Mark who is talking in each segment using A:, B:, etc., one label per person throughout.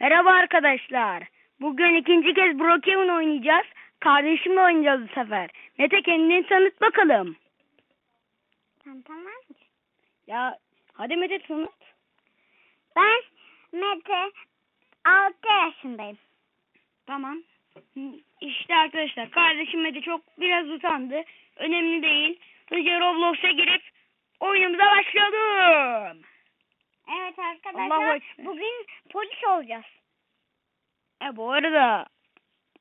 A: Merhaba arkadaşlar. Bugün ikinci kez Brookhaven oynayacağız. Kardeşimle oynayacağız bu sefer. Mete kendini tanıt bakalım.
B: Tamam tamam.
A: Ya hadi Mete tanıt.
B: Ben Mete 6 yaşındayım.
A: Tamam. İşte arkadaşlar kardeşim Mete çok biraz utandı. Önemli değil. Hızlıca Roblox'a girip
B: Arkadaşlar
A: Ekber.
B: bugün polis olacağız.
A: E bu arada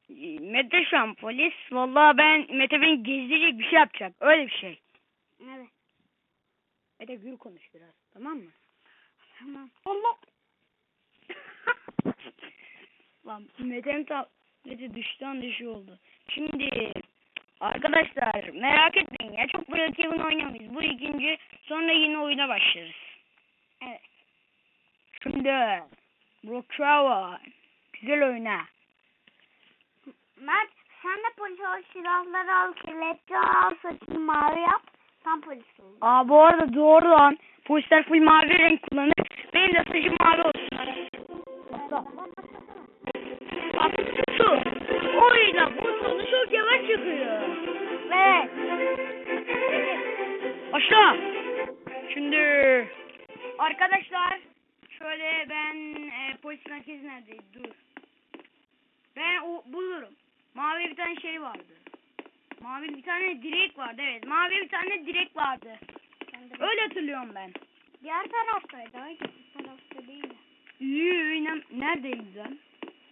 A: e, Mete şu an polis. Vallahi ben Mete beni gezdirecek bir şey yapacak. Öyle bir şey.
B: Evet.
A: Mete gür konuş biraz. Tamam mı?
B: Tamam.
A: Allah. Lan Mete'nin tableti düştü an düşü oldu. Şimdi arkadaşlar merak etmeyin ya çok böyle Kevin oynamayız. Bu ikinci sonra yine oyuna başlarız. Şimdi Brookhaven güzel oyna.
B: Mert sen de polis ol silahları al kelepçe al saçını mavi yap. Tam polis ol.
A: Aa bu arada doğru lan. Polisler full mavi renk kullanır. Benim de saçım mavi olsun. Bak su. Oyna butonu çok yavaş çıkıyor.
B: Evet.
A: Başla. Şimdi arkadaşlar şöyle ben e, polis merkezi neredeydi? Dur. Ben o bulurum. Mavi bir tane şey vardı. Mavi bir tane direk vardı evet. Mavi bir tane direk vardı. Öyle hatırlıyorum ben.
B: diğer taraftaydı. Hayır tarafta değil.
A: Yürü inem neredeydi lan?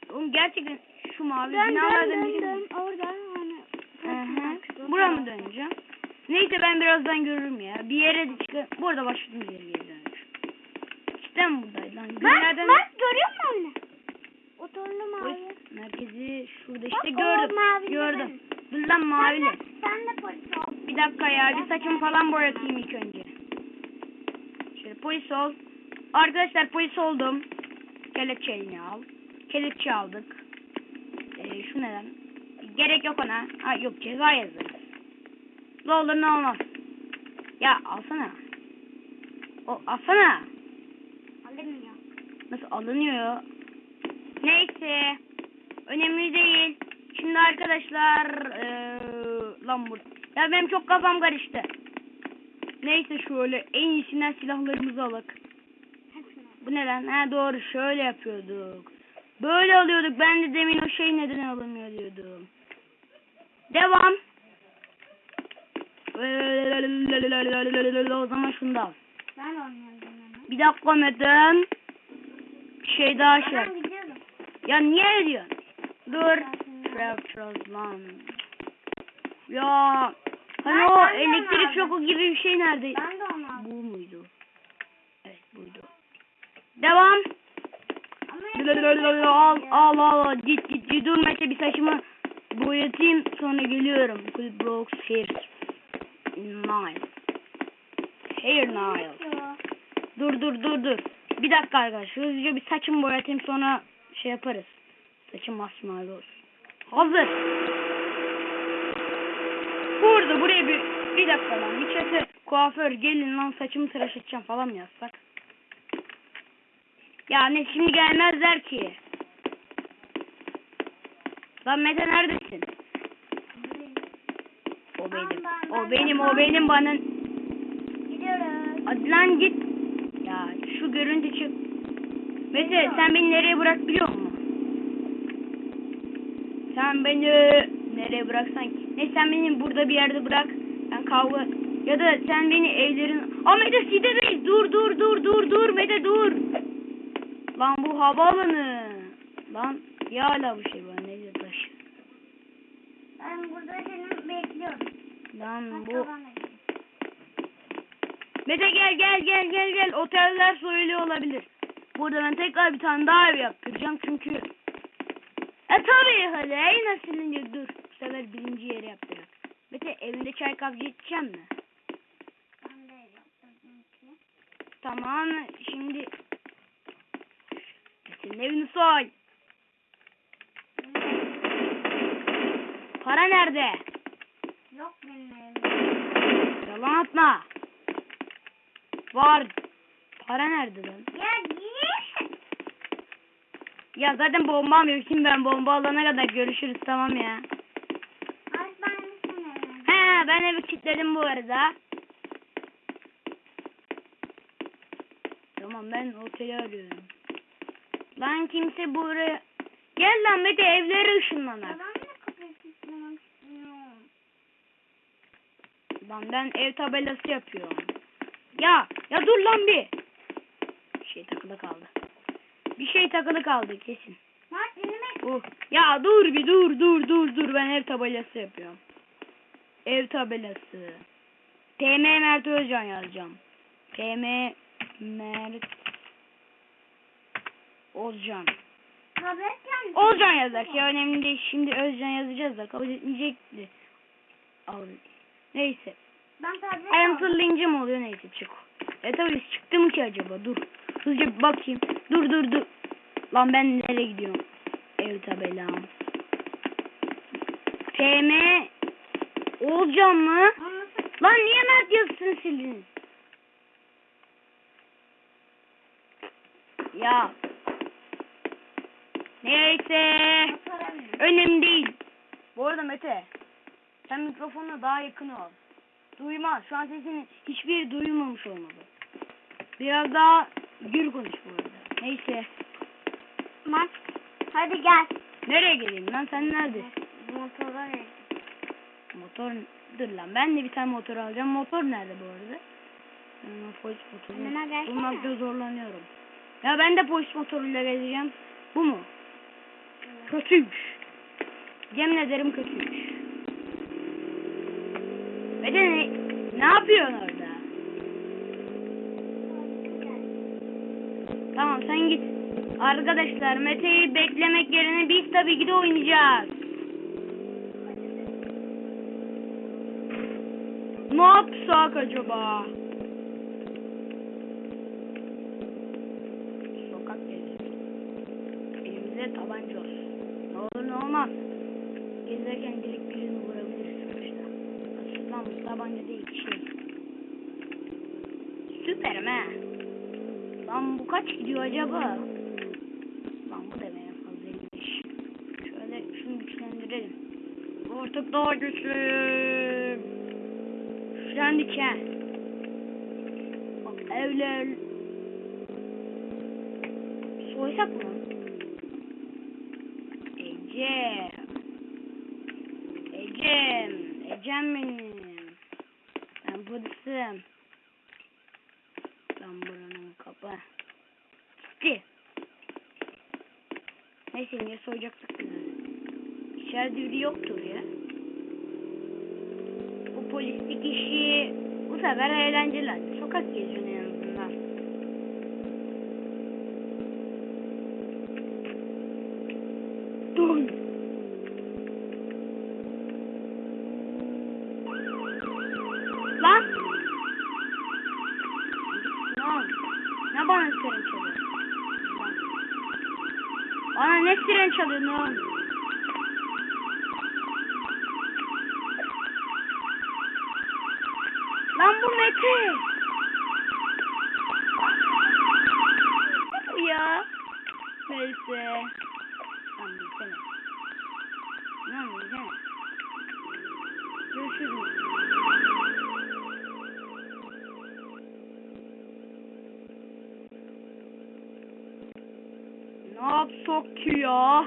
A: Oğlum gerçekten şu mavi
B: Dön
A: binalardan
B: dön dön. Oradan hani.
A: Hı hı. Buraya mı döneceğim? Neyse ben birazdan görürüm ya. Bir yere çıkar. Bu arada başladığımız yere geri Cidden buradaydı lan.
B: Mert,
A: Günlerden
B: Mert görüyor musun anne? O torunu mavi.
A: merkezi şurada
B: Bak,
A: işte
B: o
A: gördüm. Gördüm. Dur lan mavili.
B: Sen de, sen de polis ol.
A: Bir dakika ya bir saçımı falan boyatayım ilk önce. Şöyle polis ol. Arkadaşlar polis oldum. Kelepçelini al. Kelepçe aldık. Ee, şu neden? Gerek yok ona. Ha, yok ceza yazarız. Ne olur ne olmaz. Ya alsana. O alsana. Nasıl alınıyor? Neyse. Önemli değil. Şimdi arkadaşlar eee lan burada. Ya benim çok kafam karıştı. Neyse şöyle en iyisinden silahlarımızı alak. Bu ne lan? Ha doğru şöyle yapıyorduk. Böyle alıyorduk. Ben de demin o şey neden alınmıyor diyordum. Devam. O zaman şunu da al.
B: Ben.
A: Bir dakika Metin. Şey daha şey.
B: Ben gidiyorum.
A: Ya niye öyle diyorsun? Dur. Lan. Ya. Hani
B: Ben-
A: o elektrik şoku gibi bir şey nerede?
B: Ben de onu aldım.
A: Bu muydu? Evet buydu. Devam.
B: Ama
A: Al al al. Git git git. Dur Mete bir saçımı boyatayım sonra geliyorum. Cool blocks hair. Nile. Hair Nile. Dur dur dur dur. Bir dakika arkadaşlar. Hızlıca bir saçımı boyatayım sonra şey yaparız. Saçım masmavi olsun. Hazır. Burada buraya bir bir dakika lan. Bir çete kuaför gelin lan saçımı tıraş edeceğim falan mı yazsak? Ya ne şimdi gelmezler ki. Lan Mete neredesin? O benim.
B: Ben- ben-
A: O
B: ben-
A: benim
B: ben-
A: o benim bana.
B: Gidiyoruz.
A: Hadi lan git. Şu görüntü çık. Mete sen beni nereye bırak biliyor musun? Sen beni nereye bıraksan ki? Ne sen beni burada bir yerde bırak. Ben kavga ya da sen beni evlerin. Aa Mete değil. Dur dur dur dur dur Mete dur. Lan bu havaalanı. Lan ya hala bu şey bana neyse taş.
B: Ben burada seni bekliyorum.
A: Lan bu.
B: edeyim.
A: Mete gel gel gel gel gel. Oteller soyuluyor olabilir. Burada ben tekrar bir tane daha ev yaptıracağım çünkü. E tabii hadi ey nasilince dur. Bu sefer birinci yeri yaptıracak. Mete evinde çay kahve içeceğim mi?
B: Ben de yaptırdım ki.
A: Tamam şimdi. Mete'nin evini soy. Para nerede?
B: Yok benim evimde.
A: Yalan atma. Var. Para nerede lan?
B: Ya git.
A: Ya zaten bombam yok. Şimdi ben bomba alana kadar görüşürüz tamam ya.
B: Ben.
A: He ben evi kilitledim bu arada. Tamam ben oteli arıyorum. Lan kimse buraya... Gel lan evlere ışınlanak.
B: Ben de kilitlemek istiyorum.
A: Lan ben ev tabelası yapıyorum. Ya ya dur lan bir. Bir şey takılı kaldı. Bir şey takılı kaldı kesin. Uh. Ya dur bir dur dur dur dur ben ev tabelası yapıyorum. Ev tabelası. TM Mert Özcan yazacağım. TM Mert Özcan.
B: Tablet gelmiş.
A: Özcan yazak ya önemli değil. Şimdi Özcan yazacağız da kabul etmeyecekti. Neyse.
B: Ben aldım.
A: Ayrıntılıyınca mı oluyor neyse çık. E tabi çıktı mı ki acaba dur. Hızlıca bir bakayım. Dur dur dur. Lan ben nereye gidiyorum? Ev tabelam. TM Olcan mı? Lan niye Mert yazısını sildiniz? Ya. Neyse. Önemli değil. Bu arada Mete. Sen mikrofonuna daha yakın ol. Duyma. Şu an sesini hiçbir duymamış olmalı. Biraz daha gür konuş bu arada. Neyse.
B: Mert. Hadi gel.
A: Nereye geleyim lan? Sen nerede?
B: Motora ver.
A: Motor dur lan. Ben de bir tane motor alacağım. Motor nerede bu arada? Ben polis
B: gelsene.
A: bulmakta zorlanıyorum. Ya ben de polis motoruyla gezeceğim. Bu mu? Kötüymüş. Yemin ederim kötüymüş. Ve ne, ne yapıyorsun orada? Tamam sen git. Arkadaşlar Mete'yi beklemek yerine biz tabii ki de oynayacağız. Ne yapsak acaba? Sokak gezisi. Elimize tabanca olsun. Ne olur ne olmaz. Gezerken direkt birini vurabiliriz. Bu tabanca değil şey. Süperim he. Lan bu kaç gidiyor acaba? Lan bu da benim fazlaymış. Şöyle şunu güçlendirelim. Artık daha güçlüyüm. Güçlendik he. Bak evler. Soysak mı? Ece. Ecem. Ecem benim. Polisim. Ben buranın kapı. Gitti. Neyse niye soyacaktık bunu? İçeride biri yoktur ya. Bu polislik işi bu sefer eğlenceli. hadi. Sokak geziyorsun en azından. Dön. Lan. Lan. Ne bana siren çalıyor? Bana ne siren çalıyor lan? Lan bu Mete. Ya. Neyse. Lan bilsene. Lan bilsene. Görüşürüz. Ne yapsak ki ya?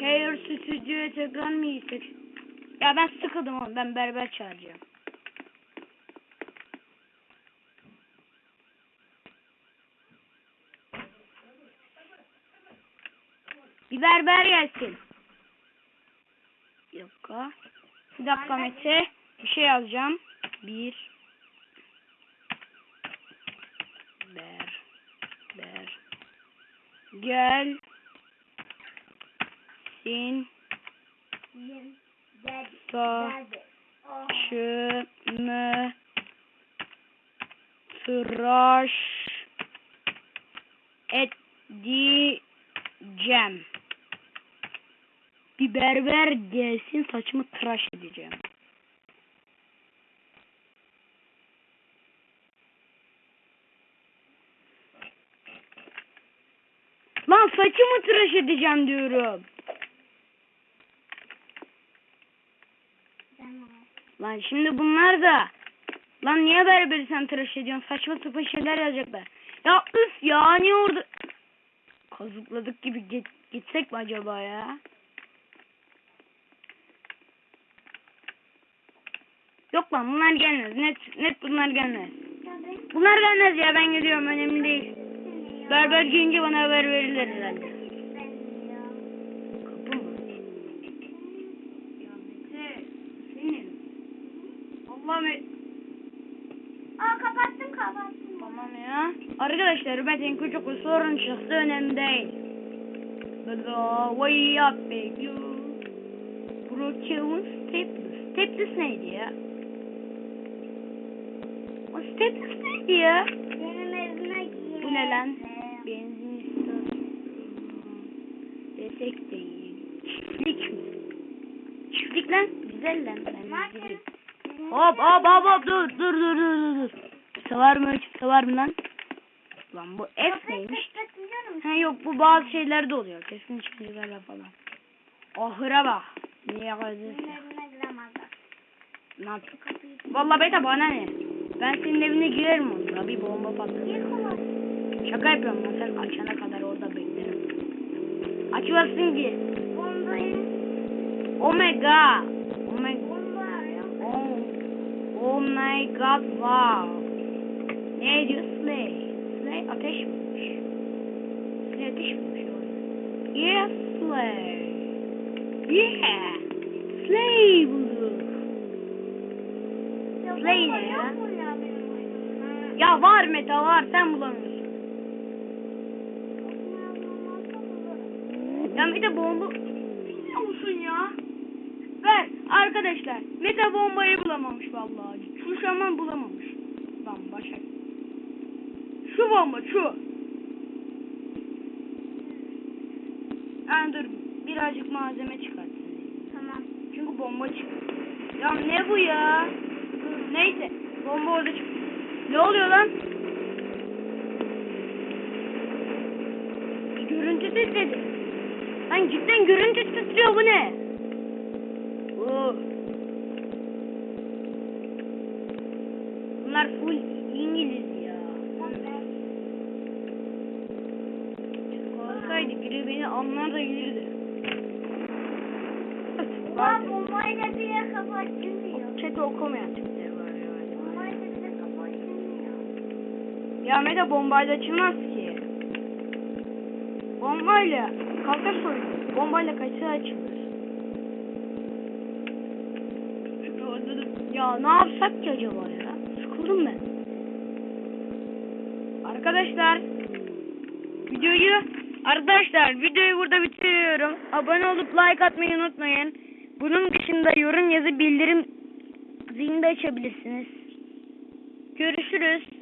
A: Hair stüdyoya tekrar mı gitsek? Ya ben sıkıldım oğlum. Ben berber çağıracağım. Bir berber gelsin. Bir dakika. Bir dakika Mete. Bir şey yazacağım. Bir. Gel. Sin.
B: Yem. Gel.
A: Ta.
B: Geldi. Oh.
A: Şımı. Tıraş. Edeceğim. Bir berber gelsin saçımı tıraş edeceğim. Lan saçımı tıraş edeceğim diyorum. Lan şimdi bunlar da Lan niye berberi sen tıraş ediyorsun? Saçma sapan şeyler yazacaklar. Ya üf ya niye orada kazıkladık gibi git, gitsek mi acaba ya? Yok lan bunlar gelmez. Net net bunlar gelmez. Bunlar gelmez ya ben gidiyorum önemli değil. Berber gelince bana haber verirler herhalde. Kapı mı? Mete senin. Allah'ım e-
B: Aa kapattım kapattım.
A: Tamam ya. Arkadaşlar Metin küçük bir sorun çıktı önemli değil. Bada way up you. Brookhaven Staples. Staples neydi ya? O Staples neydi ya?
B: Benim evime gir.
A: Bu ne lan? Benzin istasyonu. Desek değil. Çiftlik mi? Çiftlik lan. Güzel lan. Ben güzelim. Hop hop hop hop dur dur dur dur dur. Kimse var mı? Kimse var mı lan? Lan bu F neymiş? Ha yok bu bazı şeylerde oluyor. Kesin çıkıyorlar falan. Ahıra bak. Niye kazıyorsun? Ne yapayım? Valla beta bana ne? Ben senin evine girerim onda. Bir bomba patlatır. Şaka yapıyorum sen açana kadar orada beklerim. Açmazsın ki. Omega. Omega.
B: Yok.
A: Oh, oh my god wow. Ne diyor Slay? Slay ateş miymiş? Slay ateş miymiş orada? Yeah Slay. Yeah. Slay bulduk. Slay ne ya? Ya var meta var sen bulamıyorsun. Ya Mete bomba biliyor musun ya? Ver arkadaşlar. Mete bombayı bulamamış vallahi. Şu şaman bulamamış. Lan Başak. Şu bomba şu. Ha, dur birazcık malzeme çıkartsın.
B: Tamam.
A: Çünkü bomba çıktı. Ya ne bu ya? Neyse bomba orada çıktı. Ne oluyor lan? Görüntü titredi. Lan cidden görüntü titriyor bu ne? Oo. Bunlar full İngiliz ya. Türk olsaydı biri beni anlar da gelirdi.
B: Ulan bombayla bir yer kapattın diyor.
A: Chat'i okumayan tipler var ya.
B: Bombayla bir de kapattın diyor.
A: Ya Mete bombayla açılmaz ki. Bombayla kalkar soyulur. Bombayla kaçsa açılır. Ya ne yapsak ki acaba ya? Sıkıldım ben. Arkadaşlar videoyu arkadaşlar videoyu burada bitiriyorum. Abone olup like atmayı unutmayın. Bunun dışında yorum yazı bildirim zilini de açabilirsiniz. Görüşürüz.